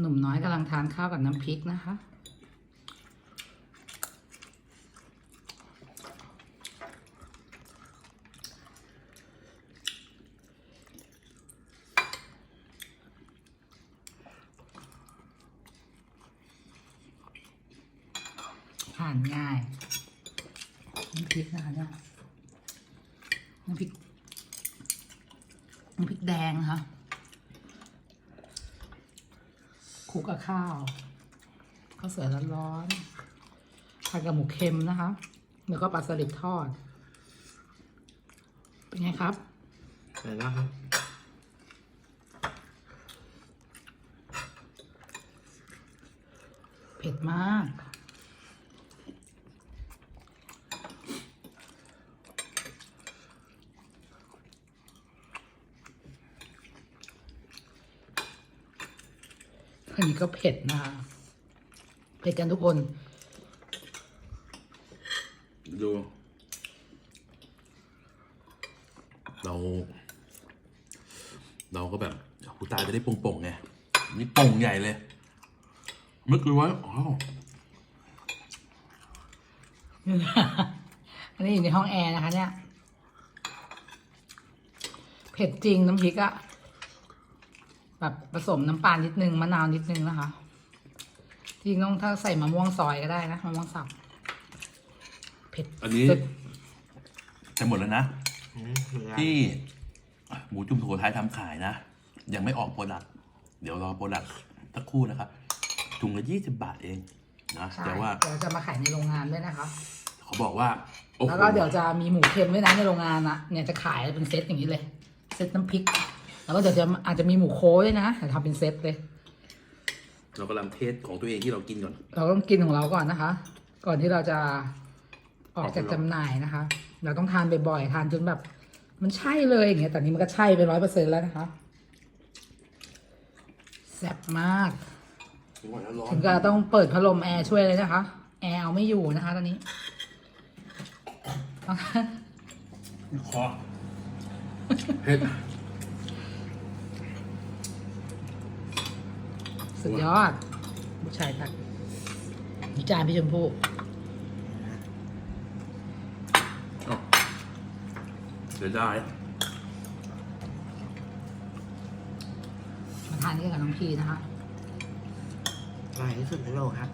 หนุ่มน้อยกำลังทานข้าวกับน้ำพริกนะคะทานง่าย น้ำพริกนะคะเนี่ยน้ำพริกน้ำพริกแดงค่ะ คลุกกับข้าวข้าวสวยร้อนๆทานกับหมูเค็มนะคะแล้วก็ปลาสลิดทอด เป็นไงครับไหนนะครับเผ็ดมาก อันนี้ก็เผ็ดนะคะเผ็ดกันทุกคน ดู เรา เราก็แบบผู้ตายจะได้โป่งๆไง นี่โป่งใหญ่เลยนึกเลยว่าอ๋ออันนี้อยู่ในห้องแอร์นะคะเนี่ย เผ็ดจริงน้ำพริกอะ แบบผสมน้ำปลานิดนึงมะนาวนิดนึงนะคะจริงต้องถ้าใส่มะม่วงซอยก็ได้นะมะม่วงสับเผ็ดอันนี้สุดจะหมดแล้วนะอืมเหลือที่หมูจุ่มโถไทยทำขายนะ ยังไม่ออกโปรดักต์เดี๋ยวรอโปรดักต์สักครู่นะครับถุงละยี่สิบบาทเองนะใช่แต่ว่าเดี๋ยวจะมาขายในโรงงานด้วยนะคะ เขาบอกว่าโอ้โหแล้วก็เดี๋ยวจะมีหมูเค็มด้วยนะในโรงงานอะเนี่ยจะขายเป็นเซตอย่างนี้เลย เซตน้ำพริก แล้วก็เดี๋ยวจะอาจจะมีหมูโค้ด้วยนะเดี๋ยวทำเป็นเซตเลย เรากำลังเทสของตัวเองที่เรากินก่อน เราต้องกินของเราก่อนนะคะ ก่อนที่เราจะออกจากจำหน่ายนะคะ เราต้องทานบ่อยๆทานจนแบบ มันใช่เลยอย่างเงี้ยแต่นี้มันก็ใช่ไปร้อยเปอร์เซ็นแล้วนะคะแซ่บมากถึงกับต้องเปิดพัดลมแอร์ช่วยเลยนะคะ แอร์เอาไม่อยู่นะคะตอนนี้คอเผ็ด สุดยอดผู้ชายตัดวิจารณ์พี่ชมพู่อ้าวเสียดายมาทานนี่กับน้องพีนะคะอร่อยที่สุดในโลกครับ